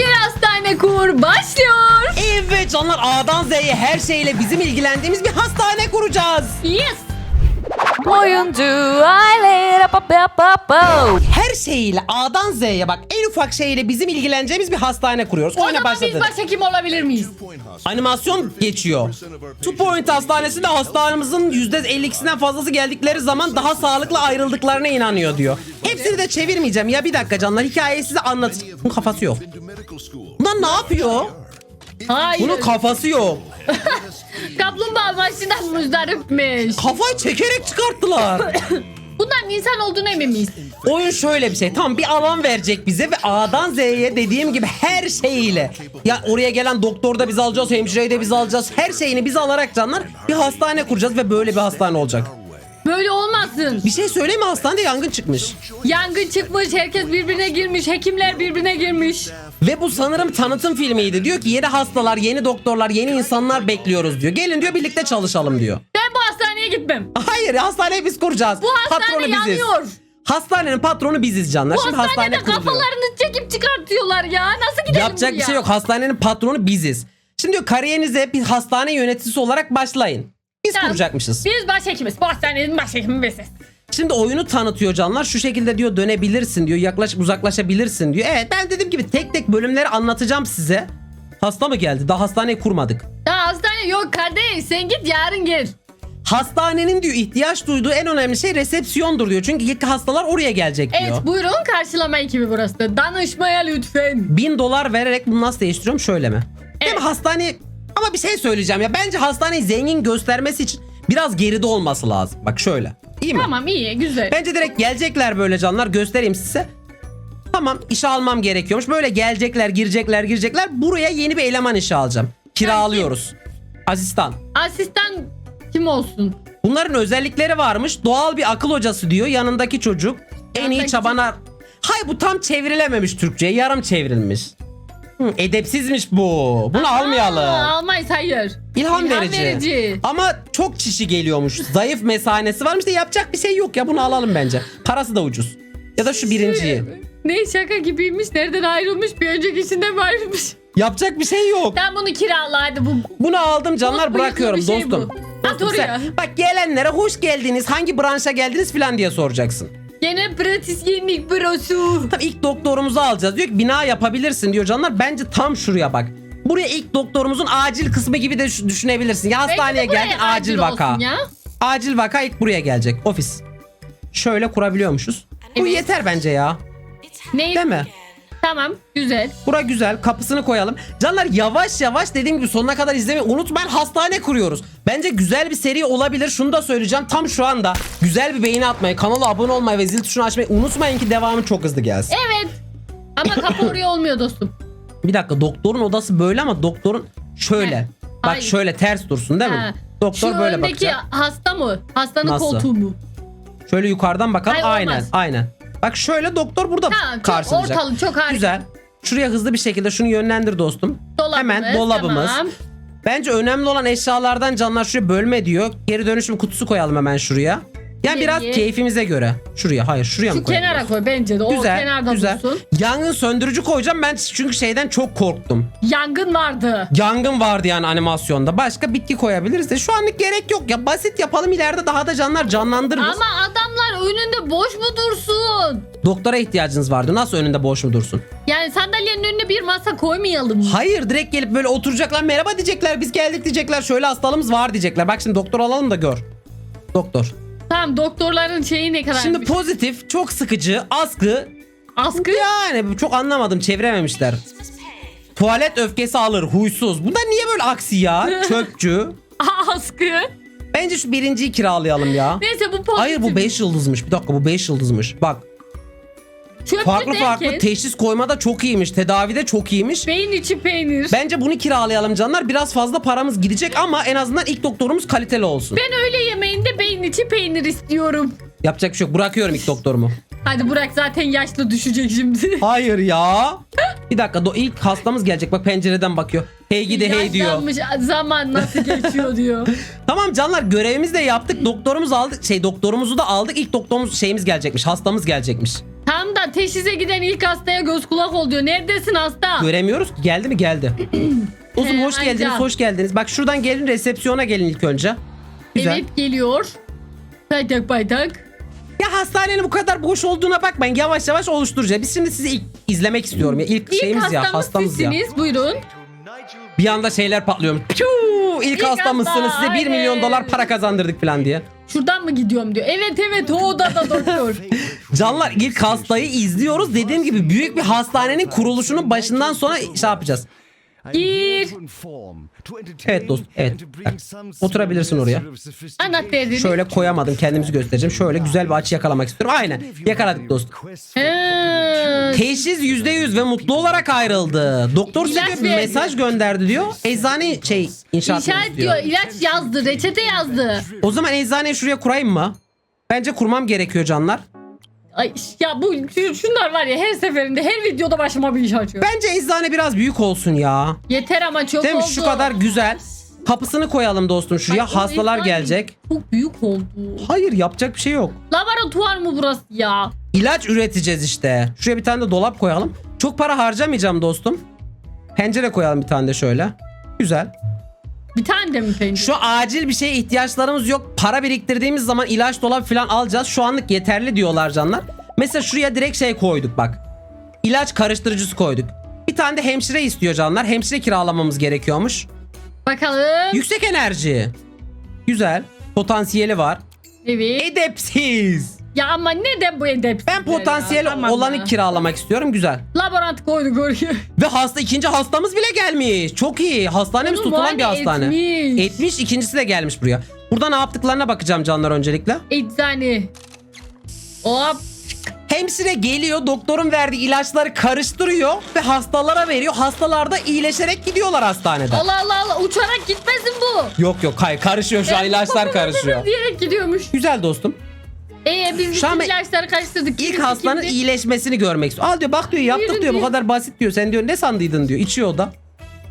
Bir hastane kur başlıyor. Evet canlar A'dan Z'ye her şeyle bizim ilgilendiğimiz bir hastane kuracağız. Yes. Oyuncu aile. Her şeyiyle A'dan Z'ye bak en ufak şeyle bizim ilgileneceğimiz bir hastane kuruyoruz. O Oyuna zaman biz başladık. başhekim olabilir miyiz? Animasyon geçiyor. Two Point Hastanesi de hastanemizin %52'sinden fazlası geldikleri zaman daha sağlıklı ayrıldıklarına inanıyor diyor. Hepsini de çevirmeyeceğim. Ya bir dakika canlar hikayeyi size anlatacağım. Bunun kafası yok. Bunlar ne yapıyor? Hayır. Bunun kafası yok. Kaplumbağa başından muzdaripmiş. Kafayı çekerek çıkarttılar. Bunların insan olduğunu emin miyiz? Oyun şöyle bir şey. Tam bir alan verecek bize ve A'dan Z'ye dediğim gibi her şeyiyle. Ya oraya gelen doktor da biz alacağız, hemşireyi de biz alacağız. Her şeyini biz alarak canlar bir hastane kuracağız ve böyle bir hastane olacak. Böyle olmasın. Bir şey söyleyeyim mi? Hastanede yangın çıkmış. Yangın çıkmış, herkes birbirine girmiş, hekimler birbirine girmiş. Ve bu sanırım tanıtım filmiydi. Diyor ki yeni hastalar, yeni doktorlar, yeni insanlar bekliyoruz diyor. Gelin diyor birlikte çalışalım diyor. Ben bu hastaneye gitmem. Hayır hastaneyi biz kuracağız. Bu hastane yanıyor. Hastanenin patronu biziz canlar. Bu Şimdi hastanede hastane kuruluyor. kafalarını çekip çıkartıyorlar ya. Nasıl gidelim Yapacak bir buraya? şey yok. Hastanenin patronu biziz. Şimdi diyor kariyerinize bir hastane yöneticisi olarak başlayın. Biz Tamam. kuracakmışız. Biz başhekimiz. Bu hastanenin başhekimi biziz. Şimdi oyunu tanıtıyor canlar. Şu şekilde diyor dönebilirsin diyor. Yaklaş uzaklaşabilirsin diyor. Evet ben dediğim gibi tek tek bölümleri anlatacağım size. Hasta mı geldi? Daha hastaneyi kurmadık. Daha hastane yok kardeş. Sen git yarın gel. Hastanenin diyor ihtiyaç duyduğu en önemli şey resepsiyondur diyor. Çünkü ilk hastalar oraya gelecek diyor. Evet buyurun karşılama ekibi burası. da. Danışmaya lütfen. Bin dolar vererek bunu nasıl değiştiriyorum şöyle mi? Değil mi Evet. hastane ama bir şey söyleyeceğim ya bence hastaneyi zengin göstermesi için biraz geride olması lazım. Bak şöyle. İyi mi? Tamam iyi güzel. Bence direkt gelecekler böyle canlar göstereyim size. Tamam işe almam gerekiyormuş. Böyle gelecekler girecekler girecekler. Buraya yeni bir eleman işe alacağım. Kiralıyoruz. Asistan. Asistan kim olsun? Bunların özellikleri varmış. Doğal bir akıl hocası diyor yanındaki çocuk. En iyi Yanındaki çabana... Hay bu tam çevrilememiş Türkçe'ye. Yarım çevrilmiş. Hı, edepsizmiş bu. Bunu almayalım. Aa, almayız hayır. İlham, İlham verici. verici. Ama çok çişi geliyormuş. Zayıf mesanesi varmış da yapacak bir şey yok ya. Bunu alalım bence. Parası da ucuz. Ya da şu birinciyi. Ne şaka gibiymiş. Nereden ayrılmış? Bir öncekisinden mi ayrılmış? Yapacak bir şey yok. Sen bunu kirala hadi bu. Bunu aldım canlar Bıyıklı bırakıyorum bir şey dostum. At Dostum oraya. sen- bak gelenlere hoş geldiniz. Hangi branşa geldiniz falan diye soracaksın. Gene pratisyenlik bürosu. Tabii ilk doktorumuzu alacağız. Diyor ki bina yapabilirsin diyor canlar. Bence tam şuraya bak. Buraya ilk doktorumuzun acil kısmı gibi de düş- düşünebilirsin. Ya hastaneye Belki de buraya geldin acil vaka. olsun Ya. Acil vaka ilk buraya gelecek. Ofis. Şöyle kurabiliyormuşuz. Bu Evet. yeter bence ya. Ne? Değil mi? Tamam güzel. Bura güzel. Kapısını koyalım. Canlar yavaş yavaş dediğim gibi sonuna kadar izlemeyi unutmayın. Hastane kuruyoruz. Bence güzel bir seri olabilir. Şunu da söyleyeceğim. Tam şu anda güzel bir beğeni atmayı, kanala abone olmayı ve zil tuşunu açmayı unutmayın ki devamı çok hızlı gelsin. Evet. Ama kapı oraya olmuyor dostum. Bir dakika doktorun odası böyle ama doktorun şöyle. He. Bak Ay. şöyle ters dursun değil mi? Doktor Şu böyle öndeki bakacak. hasta mı? Hastanın Nasıl? koltuğu mu? Şöyle yukarıdan bakalım. Hayır, aynen, olmaz. aynen. Bak şöyle doktor burada Tamam çok karşılayacak. ortalık çok harika. Güzel. Şuraya hızlı bir şekilde şunu yönlendir dostum. Dolabımız, Hemen dolabımız. Tamam. Bence önemli olan eşyalardan canlar şuraya bölme diyor. Geri dönüşüm kutusu koyalım hemen şuraya. Yani biraz Nereye? keyfimize göre. Şuraya hayır şuraya mı Şu koyalım? kenara koy bence de. O Güzel kenarda güzel. dursun. Yangın söndürücü koyacağım ben çünkü şeyden çok korktum. Yangın vardı. Yangın vardı yani animasyonda. Başka bitki koyabiliriz de şu anlık gerek yok ya. Basit yapalım ileride daha da canlar canlandırırız. Ama adamlar önünde boş mu dursun? Doktora ihtiyacınız vardı. Nasıl önünde boş mu dursun? Yani sandalyenin önüne bir masa koymayalım mı? Hayır direkt gelip böyle oturacaklar. Merhaba diyecekler. Biz geldik diyecekler. Şöyle hastalığımız var diyecekler. Bak şimdi doktor alalım da gör. Doktor. Tamam doktorların şeyi ne kadar? Şimdi pozitif, çok sıkıcı, askı. Askı. Yani çok anlamadım. Çevirememişler. Tuvalet öfkesi alır. Huysuz. Bunlar niye böyle aksi ya? Çöpçü. Askı. Bence şu birinciyi kiralayalım ya. Neyse bu pozitif. Hayır bu 5 yıldızmış. Bir dakika bu 5 yıldızmış. Bak Çöpçü farklı farklı teşhis koymada çok iyiymiş. Tedavide çok iyiymiş. Beyin içi peynir. Bence bunu kiralayalım canlar. Biraz fazla paramız gidecek ama en azından ilk doktorumuz kaliteli olsun. Ben öğle yemeğinde beyin içi peynir istiyorum. Yapacak bir şey yok. Bırakıyorum ilk doktorumu. Hadi bırak zaten yaşlı düşecek şimdi. Hayır ya. Bir dakika. Do- ilk hastamız gelecek. Bak pencereden bakıyor. Hey gidi hey diyor. Yaşlanmış zaman nasıl geçiyor diyor. Tamam canlar görevimizi de yaptık. Doktorumuzu aldık. Şey doktorumuzu da aldık. İlk doktorumuz şeyimiz gelecekmiş. Hastamız gelecekmiş. Da teşhise giden ilk hastaya göz kulak ol diyor. Neredesin hasta? Göremiyoruz ki. Geldi mi? Geldi. Uzun He, hoş geldiniz, hoş geldiniz. Bak şuradan gelin resepsiyona gelin ilk önce. Güzel. Evet geliyor. Paytak paytak. Ya hastanenin bu kadar boş olduğuna bakmayın. Yavaş yavaş oluşturacağız. Biz şimdi sizi ilk izlemek istiyorum ya. İlk, İlk şeyimiz ya, hastamız, hastamız ya. sizsiniz. Buyurun. Bir anda şeyler patlıyor. Piu! İlk, İlk hastamızsınız. hasta, Size 1 milyon dolar para kazandırdık falan diye. Şuradan mı gidiyorum diyor. Evet evet o odada doktor. Canlar ilk hastayı izliyoruz. Dediğim gibi büyük bir hastanenin kuruluşunun başından sonra şey yapacağız. Gir. Evet dostum, evet. Oturabilirsin oraya. Anlat derdini. Şöyle koyamadım kendimizi göstereceğim. Şöyle güzel bir açı yakalamak istiyorum. Aynen yakaladık dostum. He. Teşhis %100 ve mutlu olarak ayrıldı. Doktor size İlaç diyor, bir verdi. mesaj gönderdi diyor. Eczane şey inşaat İşaret diyor. diyor. ilaç yazdı. Reçete yazdı. O zaman eczaneyi şuraya kurayım mı? Bence kurmam gerekiyor canlar. Ay ya bu şu- şunlar var ya her seferinde her videoda başıma bir iş açıyor. Bence eczane biraz büyük olsun ya. Yeter ama çok Değil mi? oldu. Şu kadar güzel. Kapısını koyalım dostum şuraya. Ay, o Hastalar eczane gelecek. Çok büyük oldu. Hayır yapacak bir şey yok. Laboratuvar mı burası ya? İlaç üreteceğiz işte. Şuraya bir tane de dolap koyalım. Çok para harcamayacağım dostum. Pencere koyalım bir tane de şöyle. Güzel. Bir tane de mi pencere? Şu acil bir şeye ihtiyaçlarımız yok. Para biriktirdiğimiz zaman ilaç dolap falan alacağız. Şu anlık yeterli diyorlar canlar. Mesela şuraya direkt şey koyduk bak. İlaç karıştırıcısı koyduk. Bir tane de hemşire istiyor canlar. Hemşire kiralamamız gerekiyormuş. Bakalım. Yüksek enerji. Güzel. Potansiyeli var. Evet. Edepsiz. Ya ama neden bu edepsizler Ben? Tamam olanı kiralamak istiyorum. Güzel. Laborant koyduk oraya. Ve hasta ikinci hastamız bile gelmiş. Çok iyi. Hastanemiz Oğlum, tutulan bir hastane. etmiş. Etmiş. ikincisi de gelmiş buraya. Burada ne yaptıklarına bakacağım canlar öncelikle. Eczane. Hop. Hemşire geliyor doktorun verdiği ilaçları karıştırıyor ve hastalara veriyor. Hastalar da iyileşerek gidiyorlar hastaneden. Allah Allah Allah uçarak gitmesin bu. Yok yok hayır karışıyor şu an ilaçlar karışıyor. Diyerek gidiyormuş. Güzel dostum. Ee biz Şu an bütün ben- ilaçları karıştırdık. İlk Kimisi hastanın kimdi? iyileşmesini görmek istiyor. Al diyor bak diyor yaptık Buyurun diyor bu diyor. kadar basit diyor. Sen diyor ne sandıydın diyor. İçiyor o da.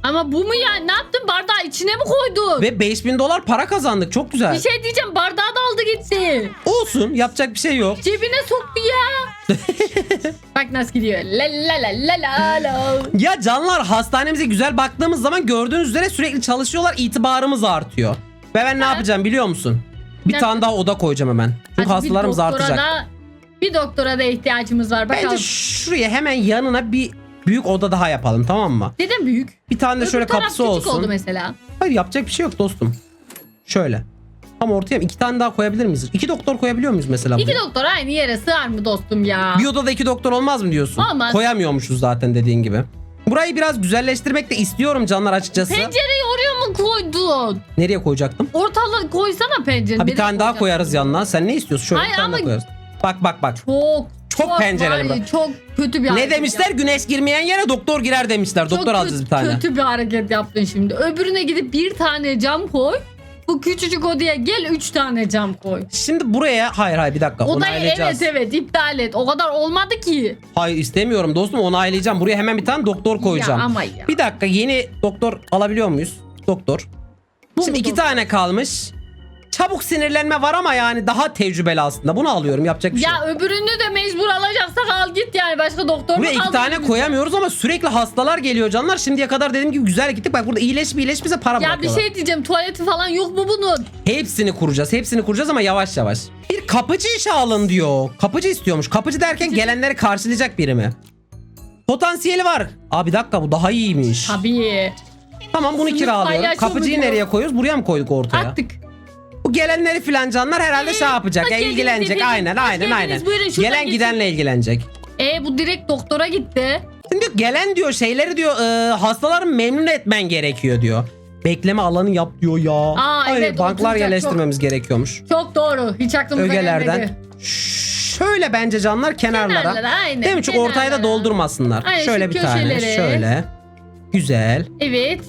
Ama bu mu ya? Ne yaptın? Bardağı içine mi koydun? Ve 5000 dolar para kazandık. Çok güzel. Bir şey diyeceğim. Bardağı da aldı gitti. Olsun yapacak bir şey yok. Cebine soktu ya. Bak nasıl gidiyor. La la la la la la. Ya canlar hastanemize güzel baktığımız zaman gördüğünüz üzere sürekli çalışıyorlar. itibarımız artıyor. Ve ben ne yapacağım biliyor musun? Bir Ne tane daha oda koyacağım hemen. Çünkü Hadi bir hastalarımız doktora artacak. Da, bir doktora da ihtiyacımız var. Bakalım. Bence şuraya hemen yanına bir büyük oda daha yapalım tamam mı? Neden büyük? Bir tane de Öbür şöyle taraf kapısı küçük oldu olsun. mesela. Hayır yapacak bir şey yok dostum. Şöyle. Tam ortaya iki tane daha koyabilir miyiz? İki doktor koyabiliyor muyuz mesela? İki buraya? doktor aynı yere sığar mı dostum ya? Bir odada iki doktor olmaz mı diyorsun? Olmaz. Koyamıyormuşuz zaten dediğin gibi. Burayı biraz güzelleştirmek de istiyorum canlar açıkçası. Pencereyi koydun? Nereye koyacaktım? Ortalığı koysana pencereyi. Ha bir tane daha koyarız yanına. Sen ne istiyorsun? Şöyle Hayır bir tane ama- koyarız. Bak bak bak. Çok Çok pencereli var ya. Çok kötü bir Ne demişler? yaptın. Güneş girmeyen yere doktor girer demişler. Çok doktor alacağız bir tane. Kötü bir hareket yaptın şimdi. Öbürüne gidip bir tane cam koy. Bu küçücük odaya gel üç tane cam koy. Şimdi buraya hayır hayır bir dakika Odayı evet onaylayacağız. evet iptal et. O kadar olmadı ki. Hayır istemiyorum dostum onaylayacağım. Buraya hemen bir tane doktor koyacağım. Ya ama ya. Bir dakika yeni doktor alabiliyor muyuz? Doktor. Bu Şimdi iki doktor? tane kalmış. Çabuk sinirlenme var ama yani daha tecrübeli aslında. Bunu alıyorum yapacak bir şey. yok. Ya öbürünü de mecbur alacaksak al git yani. Başka doktor mu Buraya iki tane elimizde? koyamıyoruz ama sürekli hastalar geliyor canlar. Şimdiye kadar dediğim gibi güzel gittik. Bak burada iyileş bir iyileş bize para Ya bir bırakıyorlar. şey diyeceğim. Tuvaleti falan yok mu bunun? Hepsini kuracağız. Hepsini kuracağız ama yavaş yavaş. Bir kapıcı işe alın diyor. Kapıcı istiyormuş. Kapıcı derken gelenleri karşılayacak biri mi? Potansiyeli var. Aa bir dakika bu daha iyiymiş. Tabii. Tamam bunu Sınıf kiralıyorum. paylaşımı Kapıcıyı diyor. nereye koyuyoruz? Buraya mı koyduk ortaya? Attık. Bu gelenleri filan canlar herhalde şey yapacak. hoş Ya geldiniz ilgilenecek. efendim. Aynen Hoş aynen geldiniz. aynen. Buyurun, şuradan Gelen geçin. gidenle ilgilenecek. E bu direkt doktora gitti. Şimdi gelen diyor şeyleri diyor e, hastaları memnun etmen gerekiyor diyor. Bekleme alanı yap diyor ya. Aa, evet, banklar oturacak yerleştirmemiz gerekiyormuş. Çok doğru. Hiç aklımıza Ögelerden. gelmedi. Şöyle bence canlar kenarlara. Kenarlara, aynen, Değil mi? Çünkü ortaya da kenarlara. doldurmasınlar. Aynen, şöyle bir tane. köşelere. Şöyle. Güzel. Evet.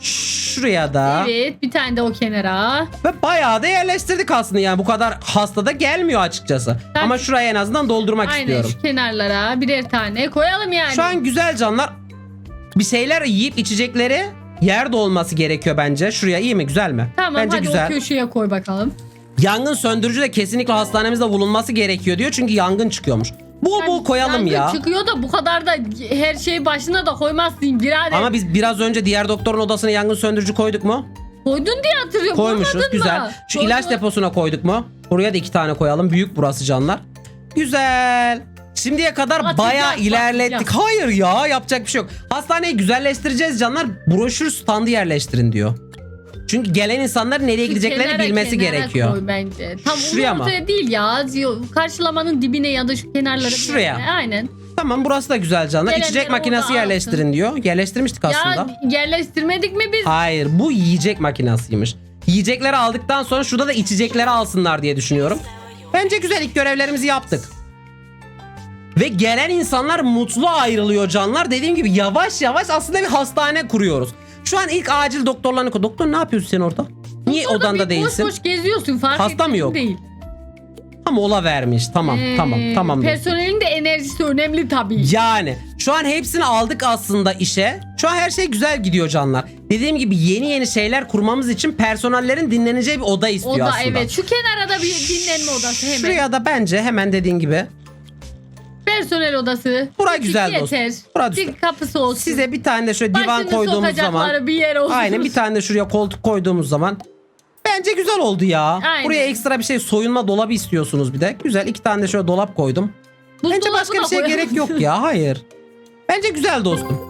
Şuraya da. Evet. Bir tane de o kenara. Ve bayağı da yerleştirdik aslında yani bu kadar hasta da gelmiyor açıkçası. Ben- Ama şuraya en azından doldurmak Aynen istiyorum. şu kenarlara birer tane koyalım yani. Şu an güzel canlar. Bir şeyler yiyip içecekleri yerde olması gerekiyor bence. Şuraya iyi mi? Güzel mi? Tamam bence hadi güzel. o köşeye koy bakalım. Yangın söndürücü de kesinlikle hastanemizde bulunması gerekiyor diyor. Çünkü yangın çıkıyormuş. Bol bol koyalım Yangın ya. çıkıyor da bu kadar da her şeyi başına da koymazsın birader. Ama biz biraz önce diğer doktorun odasına yangın söndürücü koyduk mu? Koydun diye hatırlıyorum. Koymuşuz. koymadın Güzel. mı? Şu Koydun. ilaç deposuna koyduk mu? Buraya da iki tane koyalım. Büyük burası canlar. Güzel. Şimdiye kadar Atacağız, bayağı ilerlettik. Hayır ya yapacak bir şey yok. Hastaneyi güzelleştireceğiz canlar. Broşür standı yerleştirin diyor. Çünkü gelen insanların nereye gideceklerini kenara, bilmesi kenara gerekiyor. Koy bence. Tam Şuraya mı? değil ya. Karşılamanın dibine ya da şu kenarlara. Şuraya. yere. Aynen. Tamam burası da güzel canlar. Gelenler İçecek makinesi yerleştirin diyor. Yerleştirmiştik aslında. Ya yerleştirmedik mi biz? Hayır bu yiyecek makinasıymış. Yiyecekleri aldıktan sonra şurada da içecekleri alsınlar diye düşünüyorum. Bence güzel ilk görevlerimizi yaptık. Ve gelen insanlar mutlu ayrılıyor canlar. Dediğim gibi yavaş yavaş aslında bir hastane kuruyoruz. Şu an ilk acil doktorlarını... Doktor ne yapıyorsun sen orada? Niye Orada odanda bir değilsin? Boş boş geziyorsun fark Hasta mı yok? Değil. Tam mola vermiş. Tamam Ee, tamam tamam. Personelin de enerjisi önemli tabii. Yani şu an hepsini aldık aslında işe. Şu an her şey güzel gidiyor canlar. Dediğim gibi yeni yeni şeyler kurmamız için personellerin dinleneceği bir oda istiyor O da aslında. evet. Şu kenara da bir dinlenme odası hemen. Şuraya da bence hemen dediğin gibi Personel odası. Bura Küçük güzel yeter. dostum. Bura Bir güzel. kapısı olsun. size bir tane de şöyle divan Başını koyduğumuz sokacakları zaman bir yer olsun. aynen bir tane de şuraya koltuk koyduğumuz zaman bence güzel oldu ya. Aynen. Buraya ekstra bir şey soyunma dolabı istiyorsunuz bir de. Güzel iki tane de şöyle dolap koydum. Bence Buzdolabı başka bir şeye koyalım. gerek yok ya. Hayır. Bence güzel dostum.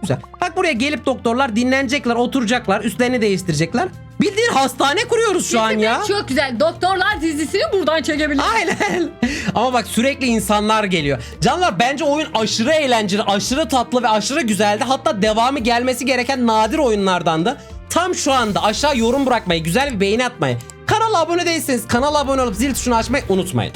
Güzel. Bak buraya gelip doktorlar dinlenecekler, oturacaklar, üstlerini değiştirecekler. Bildiğin hastane kuruyoruz şu an ya. Çok güzel. Doktorlar dizisini buradan çekebiliriz. Aynen. Ama bak sürekli insanlar geliyor. Canlar bence oyun aşırı eğlenceli, aşırı tatlı ve aşırı güzeldi. Hatta devamı gelmesi gereken nadir oyunlardandı. Tam şu anda aşağı yorum bırakmayı, güzel bir beğeni atmayı, kanala abone değilseniz kanala abone olup zil tuşunu açmayı unutmayın.